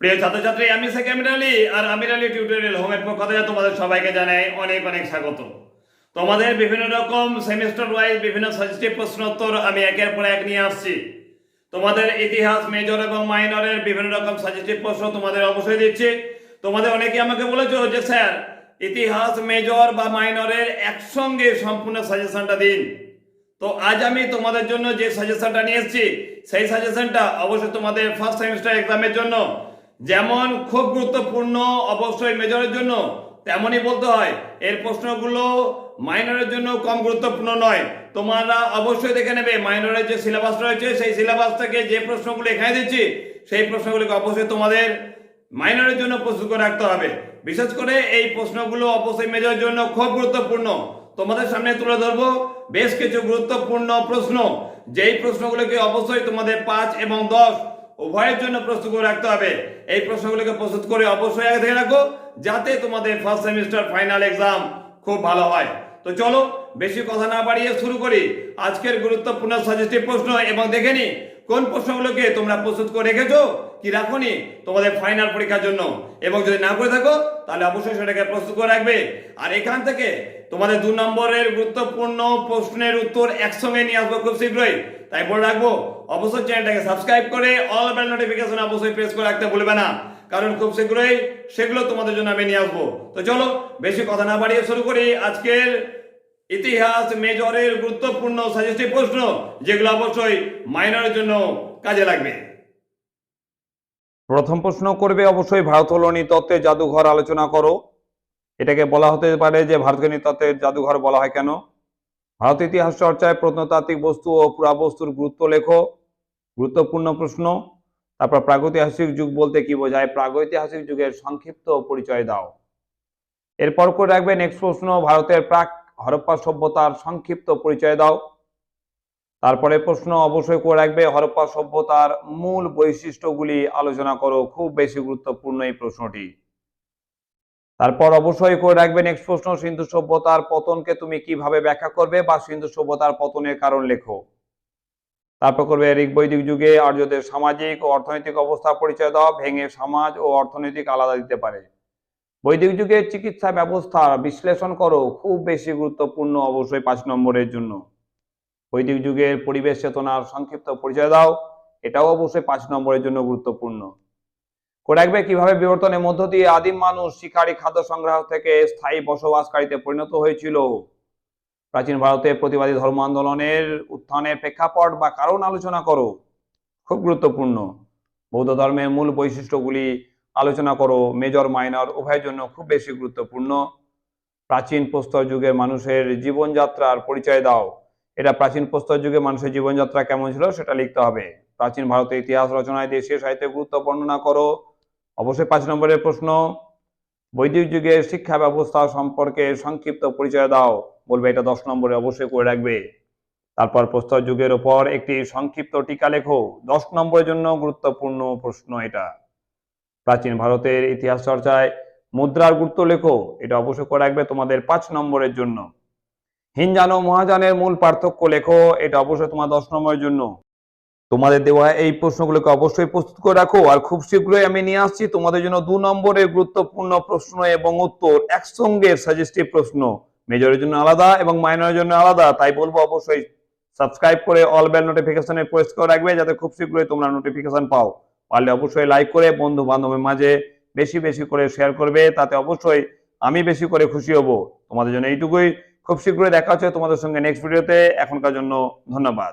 প্রিয় ছাত্রছাত্রী, আমি শেখ আমির আলী আর আমির আলী টিউটোরিয়াল হোমের পক্ষ থেকে তোমাদের সবাইকে জানাই অনেক অনেক স্বাগত। তোমাদের বিভিন্ন রকম সেমিস্টার ওয়াইজ বিভিন্ন সাজেস্টিভ প্রশ্নোত্তর আমি একের পর এক নিয়ে আসছি। তোমাদের ইতিহাস মেজর এবং মাইনরের বিভিন্ন রকম সাজেস্টিভ প্রশ্ন তোমাদের অবশ্যই দিচ্ছি। তোমাদের অনেকে আমাকে বলেছ যে, স্যার, ইতিহাস মেজর বা মাইনরের একসঙ্গে সম্পূর্ণ সাজেশনটা দিন। তো আজ আমি তোমাদের জন্য যে সাজেশনটা নিয়ে এসেছি, সেই সাজেশনটা অবশ্যই তোমাদের ফার্স্ট সেমিস্টার এক্সামের জন্য যেমন খুব গুরুত্বপূর্ণ অবশ্যই মেজরের জন্য, তেমনই বলতে হয়। এর প্রশ্নগুলো মাইনরের জন্য কম গুরুত্বপূর্ণ নয়। তোমরা অবশ্যই দেখে নেবে, মাইনরের যে সিলেবাস রয়েছে, সেই সিলেবাস থেকে যে প্রশ্নগুলো এখানে দিচ্ছি, সেই প্রশ্নগুলোকে অবশ্যই তোমাদের মাইনরের জন্য প্রস্তুত করে রাখতে হবে। বিশেষ করে এই প্রশ্নগুলো অবশ্যই মেজরের জন্য খুব গুরুত্বপূর্ণ। তোমাদের সামনে তুলে ধরবো বেশ কিছু গুরুত্বপূর্ণ প্রশ্ন। যেই প্রশ্নগুলোকে অবশ্যই তোমাদের পাঁচ এবং দশ উভয়ের জন্য প্রস্তুত করে রাখতে হবে। এই প্রশ্নগুলোকে প্রস্তুত করে অবশ্যই আগে থেকে রাখো, যাতে তোমাদের ফার্স্ট সেমিস্টার ফাইনাল এক্সাম খুব ভালো হয়। তো চলো, বেশি কথা না বাড়িয়ে শুরু করি। আজকের গুরুত্বপূর্ণ সাজেস্টিভ প্রশ্ন এবং দেখে নি, কোন প্রশ্নগুলোকে তোমরা প্রস্তুত করে রেখেছো, কি রাখোনি তোমাদের ফাইনাল পরীক্ষার জন্য। এবং যদি না করে থাকো, তাহলে অবশ্যই সেটাকে প্রস্তুত করে রাখবে। আর এখান থেকে তোমাদের দু নম্বরের গুরুত্বপূর্ণ প্রশ্নের উত্তর একসঙ্গে নিয়ে আসব খুব শীঘ্রই। তাই বলে রাখব, অবশ্যই চ্যানেলটাকে সাবস্ক্রাইব করে অল বেল নোটিফিকেশন অবশ্যই প্রেস করে রাখতে ভুলবে না। কারণ খুব শীঘ্রই সেগুলো তোমাদের জন্য আমি নিয়ে আসব। তো চলো, বেশি কথা না বাড়িয়ে শুরু করি আজকের ইতিহাস মেজরের গুরুত্বপূর্ণ সাজেস্টিভ প্রশ্ন, যেগুলো অবশ্যই মাইনরের জন্য কাজে লাগবে। প্রথম প্রশ্ন করবে, অবশ্যই ভারত হল নৃতত্ত্বের জাদুঘর, আলোচনা করো। এটাকে বলা হতে পারে যে ভারতকে নৃতত্ত্বের জাদুঘর বলা হয় কেন? ভারত ইতিহাস চর্চায় প্রত্নতাত্ত্বিক বস্তু ও পুরাবস্তুর গুরুত্ব লেখো। গুরুত্বপূর্ণ প্রশ্ন তারপর প্রাগৈতিহাসিক যুগ বলতে কি বোঝায়? প্রাগৈতিহাসিক যুগের সংক্ষিপ্ত পরিচয় দাও। এরপর করে রাখবে নেক্সট প্রশ্ন, ভারতের প্রাক হরপ্পা সভ্যতার সংক্ষিপ্ত পরিচয় দাও। তারপরে প্রশ্ন, অবশ্যই করে রাখবে, হরপ্পা সভ্যতার মূল বৈশিষ্ট্যগুলি আলোচনা করো, খুব বেশি গুরুত্বপূর্ণ এই প্রশ্নটি। তারপর অবশ্যই করে রাখবে নেক্সট প্রশ্ন, সিন্ধু সভ্যতার পতনকে তুমি কীভাবে ব্যাখ্যা করবে বা সিন্ধু সভ্যতার পতনের কারণ লেখো? তারপর করবে ঋগ বৈদিক যুগে আর্যদের সামাজিক ও অর্থনৈতিক অবস্থা, পরিচয় দাও, ভেঙে সমাজ ও অর্থনৈতিক আলাদা দিতে পারে। বৈদিক যুগের চিকিৎসা ব্যবস্থা বিশ্লেষণ করো, খুব বেশি গুরুত্বপূর্ণ অবশ্যই পাঁচ নম্বরের জন্য। বৈদিক যুগের পরিবেশ চেতনার সংক্ষিপ্ত পরিচয় দাও, এটাও অবশ্যই পাঁচ নম্বরের জন্য গুরুত্বপূর্ণ। করে রাখবে কীভাবে বিবর্তনের মধ্য দিয়ে আদিম মানুষ শিকারী খাদ্য সংগ্রহ থেকে স্থায়ী বসবাসকারীতে পরিণত হয়েছিল? প্রাচীন ভারতে প্রতিবাদী ধর্ম আন্দোলনের উত্থানের প্রেক্ষাপট বা কারণ আলোচনা করো। খুব গুরুত্বপূর্ণ। বৌদ্ধ ধর্মের মূল বৈশিষ্ট্যগুলি আলোচনা করো। মেজর, মাইনর, উভয়ের জন্য খুব বেশি গুরুত্বপূর্ণ। প্রাচীন প্রস্তর যুগের মানুষের জীবনযাত্রার পরিচয় দাও। এটা প্রাচীন প্রস্তর যুগে মানুষের জীবনযাত্রা কেমন ছিল সেটা লিখতে হবে। প্রাচীন ভারতের ইতিহাস, রচনায় দেশীয় সাহিত্যের গুরুত্ব বর্ণনা করো। অবশ্যই পাঁচ নম্বরের প্রশ্ন, বৈদিক যুগের শিক্ষা ব্যবস্থা সম্পর্কে সংক্ষিপ্ত পরিচয় দাও। বলবে এটা দশ নম্বরে অবশ্যই করে রাখবে। তারপর প্রস্তর যুগের ওপর একটি সংক্ষিপ্ত টিকা লেখো। দশ নম্বরের জন্য গুরুত্বপূর্ণ প্রশ্ন এটা। প্রাচীন ভারতের ইতিহাস চর্চায় মুদ্রার গুরুত্ব লেখো। এটা অবশ্যই করে রাখবে তোমাদের পাঁচ নম্বরের জন্য। হিনজান ও মহাজানের মূল পার্থক্য লেখো। এটা অবশ্যই তোমার দশ নম্বরের জন্য। তোমাদের দেওয়া এই প্রশ্নগুলোকে অবশ্যই প্রস্তুত করে রাখো। আর খুব শীঘ্রই আমি নিয়ে আসছি তোমাদের জন্য দু নম্বরের গুরুত্বপূর্ণ প্রশ্ন এবং উত্তর একসঙ্গে সাজেস্টিভ প্রশ্ন। মেজরের জন্য আলাদা এবং মাইনরের জন্য আলাদা, তাই বলব অবশ্যই সাবস্ক্রাইব করে অল বেল নোটিফিকেশনে প্রেস করে রাখবে যাতে খুব শীঘ্রই তোমরা নোটিফিকেশন পাও। পারলে অবশ্যই লাইক করে বন্ধু বান্ধবের মাঝে বেশি বেশি করে শেয়ার করবে, তাতে অবশ্যই আমি বেশি করে খুশি হব। তোমাদের জন্য এইটুকুই। খুব শীঘ্রই দেখা হচ্ছে তোমাদের সঙ্গে নেক্সট ভিডিওতে এখনকার জন্য ধন্যবাদ।